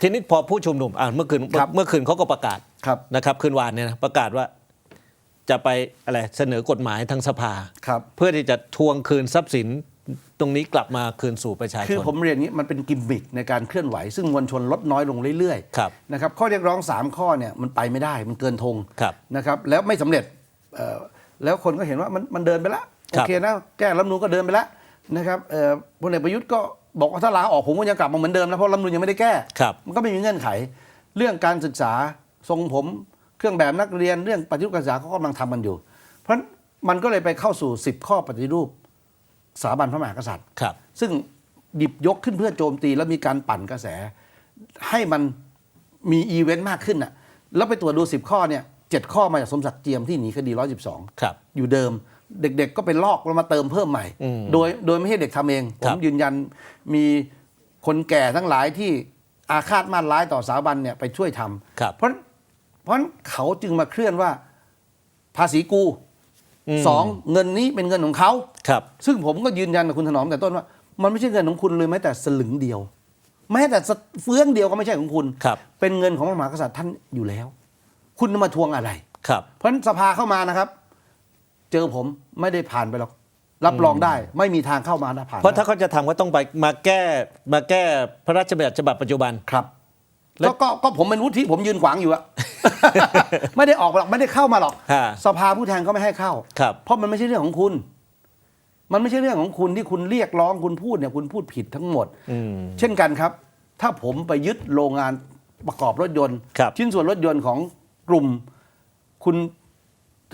ทีนี้พอผู้ชุมนุมอ่าเมื่อคืนครับ เมื่อคืนเขาก็ประกาศครับนะครับคืนวานเนี่ยนะประกาศว่าจะไปอะไรเสนอกฎหมายทางสภา ครับ เพื่อที่จะทวงคืนทรัพย์สินตรงนี้กลับมาคืนสู่ประชาชน คือผมเรียนนี้มันเป็นกิมมิคในการเคลื่อนไหว ซึ่งมวลชนลดน้อยลงเรื่อยครับๆนะครับข้อเรียกร้อง 3 ข้อเนี่ยมันไปไม่ได้มันเกินธงครับนะครับแล้วไม่สำเร็จเอ่อแล้วคนก็เห็นว่ามันมันเดินไปแล้วคโอรับเคนะแก้รัฐธรรมนูนก็เดินไปแล้วนะครับเอ่อพลเอกประยุทธ์ก็ บอกว่าถ้าลาออกผมก็ยังกลับมาเหมือนเดิมนะเพราะรัฐธรรมนูนยังไม่ได้แก้ ครับ มันก็ไม่มีเงื่อนไข เรื่องการศึกษาทรงผมเครื่องแบบนักเรียนเรื่องปฏิรูปการศึกษาเขากำลังทำกันอยู่ เพราะฉะนั้นมันก็เลยไปเข้าสู่ 10 ข้อปฏิรูปสถาบันพระมหากษัตริย์ ครับ ซึ่งหยิบยกขึ้นเพื่อโจมตีแล้วมีการปั่นกระแส ให้มันมีอีเวนต์มากขึ้นน่ะแล้วไปตรวจดู 10 ข้อเนี่ยเจ็ดข้อมาจากสมศักดิ์เจียมที่หนีคดี 112 ครับ อยู่เดิม เด็กๆก็เป็นลอกแล้วมาเติมเพิ่มใหม่อืมโดยโดยไม่ให้เด็กทำเองผครัมบยืนยันมีคนแก่ทั้งหลายที่อาฆาตมาตร้ายต่อสถาบันเนี่ยไปช่วยทำครับเพราะเพราะฉะนั้นเขาจึงมาเคลื่อนว่าภาษีกูมสองเงินนี้เป็นเงินของเขาครับ ซึ่งผมก็ยืนยันกับคุณถนอมแต่ต้นว่า มันไม่ใช่เงินของคุณเลยแม้แต่สลึงเดียว แม้แต่เฟืองเดียวก็ไม่ใช่ของคุณครับเป็นเงินของพระมหากษัตริย์ท่านอยู่แล้ว คุณมาทวงอะไร ครับ เพราะฉะนั้นสภาเข้ามานะครับ เจอผมไม่ได้ผ่านไปหรอก รับรองได้ไม่มีทางเข้ามานะผ่านเพราะถ้าเขาจะทำก็ต้องไปมาแก้มาแก้พระราชบัญญัติฉบับปัจจุบัน ครับแล้วก็ก็ก็ผมเป็นวุฒิผมยืนขวางอยู่อะ ไม่ได้ออกหรอกไม่ได้เข้ามาหรอก ฮะ สภาผู้แทนก็ไม่ให้เข้า ครับ เพราะมันไม่ใช่เรื่องของคุณ มันไม่ใช่เรื่องของคุณที่คุณเรียกร้องคุณพูดเนี่ยคุณพูดผิดทั้งหมด อืม เช่นกันครับ ถ้าผมไปยึดโรงงานประกอบรถยนต์ ครับ ชิ้นส่วนรถยนต์ของกลุ่มคุณ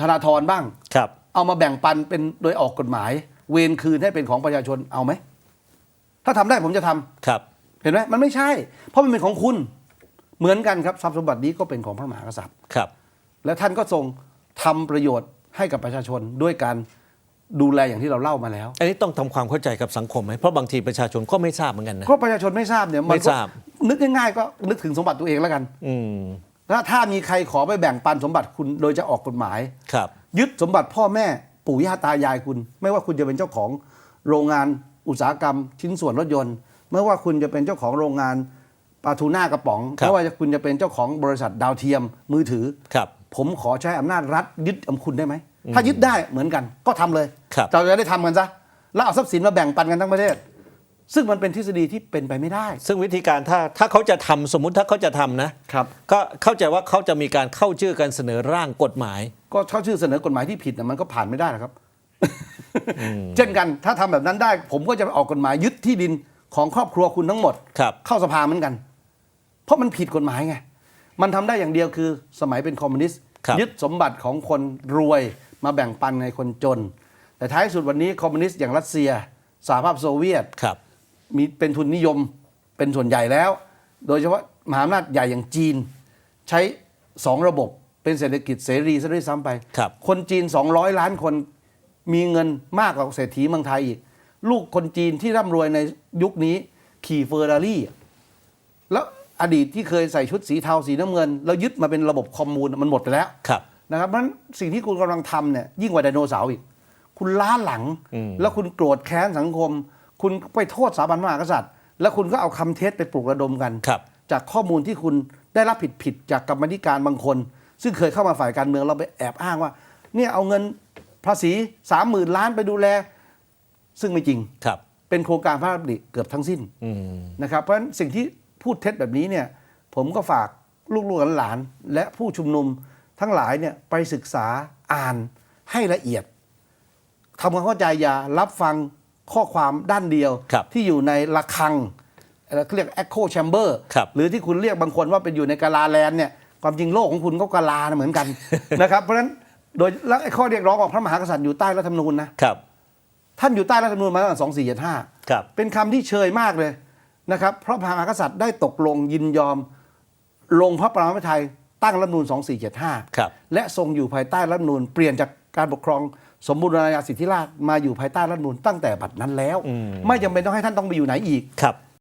ธนาธรบ้าง ครับ เอามาแบ่งปันเป็นโดยออกกฎหมาย เวรคืนให้เป็นของประชาชนเอาไหม ถ้าทำได้ผมจะทำครับ เห็นไหมมันไม่ใช่ เพราะมันเป็นของคุณเหมือนกันครับทรัพย์สมบัตินี้ก็เป็นของพระมหากษัตริย์ครับ และท่านก็ทรงทำประโยชน์ให้กับประชาชนด้วยการดูแลอย่างที่เราเล่ามาแล้ว อันนี้ต้องทำความเข้าใจกับสังคมไหมเพราะบางทีประชาชนก็ไม่ทราบเหมือนกันนะก็ประชาชนไม่ทราบเนี่ยนไม่ก็ทราบ นึกง่ายๆก็นึกถึงสมบัติตัวเองแล้วกัน อืมถ้าถ้ามีใครขอไปแบ่งปันสมบัติคุณโดยจะออกกฎหมายครับ ยึดสมบัติพ่อแม่ปู่ย่าตายายคุณ ไม่ว่าคุณจะเป็นเจ้าของโรงงานอุตสาหกรรม ชิ้นส่วนรถยนต์ ไม่ว่าคุณจะเป็นเจ้าของโรงงานปลาทูน่ากระป๋องครับไม่ว่าคุณจะเป็นเจ้าของบริษัทดาวเทียมมือถือครับ ผมขอใช้อำนาจรัฐยึดอำคุณได้ไหมถ้ายึดได้เหมือนกันก็ทำเลยครับเราจะได้ทำกันซะแล้วเอาทรัพย์สินมาแบ่งปันกันทั้งประเทศ ซึ่งมันเป็นทฤษฎีที่เป็นไปไม่ได้ ซึ่งวิธีการถ้าถ้าเขาจะทำสมมุติถ้าเขาจะทำนะครับ ก็เข้าใจว่าเขาจะมีการเข้าชื่อการเสนอร่างกฎหมาย ก็เข้าชื่อเสนอกฎหมายที่ผิดนะมันก็ผ่านไม่ได้หรอกครับ เช่นกันถ้าทำแบบนั้นได้ ผมก็จะไปออกกฎหมายยึดที่ดินของครอบครัวคุณทั้งหมด ครับ เข้าสภาเหมือนกัน เพราะมันผิดกฎหมายไง มันทำได้อย่างเดียวคือสมัยเป็นคอมมิวนิสต์ครับ ยึดสมบัติของคนรวยมาแบ่งปันในคนจน แต่ท้ายสุดวันนี้คอมมิวนิสต์อย่างรัสเซียสหภาพโซเวียต ครับ มีเป็นทุนนิยมเป็นส่วนใหญ่แล้ว โดยเฉพาะมหาอำนาจใหญ่อย่างจีน ใช้สองระบบเป็นเศรษฐกิจเสรีซะด้วยซ้ำไปครับคนจีน 200 ล้านคนมีเงินมากกว่าเศรษฐีเมืองไทยอีก ลูกคนจีนที่ร่ำรวยในยุคนี้ขี่เฟอร์รารี่ แล้วอดีตที่เคยใส่ชุดสีเทาสีน้ำเงิน แล้วยึดมาเป็นระบบคอมมูนมันหมดไปแล้วครับนะครับเพราะฉะนั้นสิ่งที่คุณกำลังทำเนี่ยยิ่งกว่าไดโนเสาร์อีก คุณล้าหลังอืมแล้วคุณโกรธแค้นสังคม คุณไปโทษสถาบันพระมหากษัตริย์ แล้วคุณก็เอาคำเท็จไปปลุกระดมกัน ครับ จากข้อมูลที่คุณได้รับผิดผิดๆจากกรรมาธิการบางคน ซึ่งเคยเข้ามาฝ่ายการเมืองเราไปแอบอ้างว่า เนี่ยเอาเงินภาษีสามหมื่นล้านไปดูแล ซึ่งไม่จริง ครับ เป็นโครงการพระราชดำริเกือบทั้งสิ้นอืมนะครับ เพราะฉะนั้นสิ่งที่พูดเท็จแบบนี้เนี่ย ผมก็ฝากลูกๆหลานๆและผู้ชุมนุมทั้งหลายเนี่ยไปศึกษาอ่านให้ละเอียดทำความเข้าใจอย่ารับฟัง ข้อความด้านเดียวครับที่อยู่ในระฆังเอ่อเขาเรียก echo chamber ครับหรือที่คุณเรียกบางคนว่าเป็นอยู่ในกาลาแลนด์เนี่ยความจริงโลกของคุณก็กาลานะเหมือนกันนะครับเพราะฉะนั้นโดยแล้วไอ้ข้อเรียกร้องของพระมหากษัตริย์อยู่ใต้รัฐธรรมนูญนะครับท่านอยู่ใต้รัฐธรรมนูญมาตั้งแต่สองสี่เจ็ดห้าครับเป็นคำที่เชยมากเลยนะครับเพราะพระมหากษัตริย์ได้ตกลงยินยอม ลงพระปรมาภิไธยตั้งรัฐธรรมนูญ2475ครับและทรงอยู่ภายใต้รัฐธรรมนูญเปลี่ยนจากการปกครอง สมบูรณาญาสิทธิราชย์มาอยู่ภายใต้รัฐธรรมนูญตั้งแต่บัดนั้นแล้วอืมไม่จำเป็นต้องให้ท่านต้องไปอยู่ไหนอีกครับ